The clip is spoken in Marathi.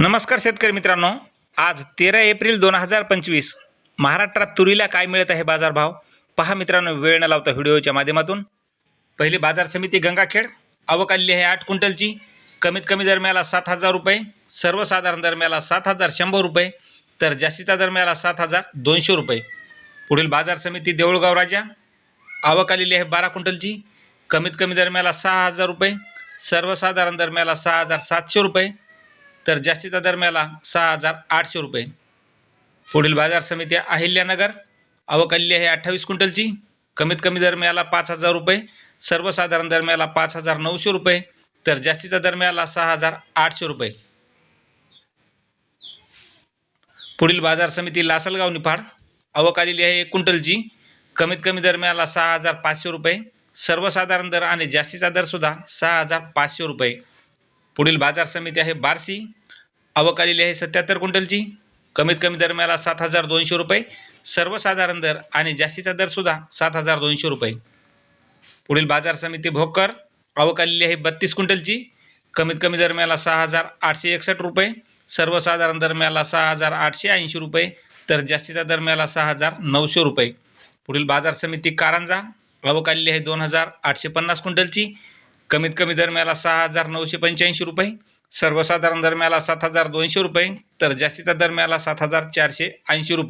नमस्कार शेतकरी मित्रांनो. आज तेरा एप्रिल दोन हजार पंचवीस. महाराष्ट्रात तुरीला काय मिळत आहे बाजारभाव? पहा मित्रांनो वेळ न लावता व्हिडिओच्या माध्यमातून. पहिली बाजार समिती गंगाखेड. आवक आलेली आहे आठ क्विंटलची. कमीत कमी दरम्याला सात हजार रुपये. सर्वसाधारण दरम्याला सात हजार शंभर रुपये. तर जास्तीचा दरम्याला सात हजार दोनशे रुपये. पुढील बाजार समिती देऊळगाव राजा. आवक आलेली आहे बारा क्विंटलची. कमीत कमी दरम्याला सहा हजार रुपये. सर्वसाधारण दरम्याला सहा हजार सातशे रुपये. तर जास्तीचा दरम्याला सहा हजार आठशे रुपये. पुढील बाजार समिती अहिल्यानगर अवकाली आहे अठ्ठावीस क्विंटलची कमीत कमी दरम्याला पाच हजार रुपये सर्वसाधारण दरम्याला पाच हजार नऊशे रुपये तर जास्तीचा दरम्याला सहा हजार आठशे रुपये. पुढील बाजार समिती लासलगाव निफाड आवक आलेली आहे एक क्विंटलची कमीत कमी दरम्याला सहा हजार पाचशे रुपये सर्वसाधारण दर आणि जास्तीचा दरसुद्धा सहा हजार पाचशे रुपये. पुढील बाजार समिती आहे बारसी आवक आलेली आहे सत्याहत्तर क्विंटलची. कमीत कमी दरम्याला सात हजार दोनशे रुपये. सर्वसाधारण दर आणि जास्तीचा दरसुद्धा सात हजार दोनशे रुपये. पुढील बाजार समिती भोकर. आवक आलेली आहे बत्तीस क्विंटलची. कमीत कमी दरम्याला सहा हजार आठशे एकसष्ट रुपये. सर्वसाधारण दरम्याला सहा हजार आठशे ऐंशी रुपये. तर जास्तीचा दरम्याला सहा हजार नऊशे रुपये. पुढील बाजार समिती कारंजा. आवक आलेली आहे दोन हजार आठशे पन्नास क्विंटलची. कमीत कमी दरम्याला सहा हजार नऊशे पंच्याऐंशी रुपये सर्वसाधारण दरम्याला सात हजार दोनशे रुपये तर जास्तीचा दरम्याला सात हजार चारशे ऐंशी रुपये.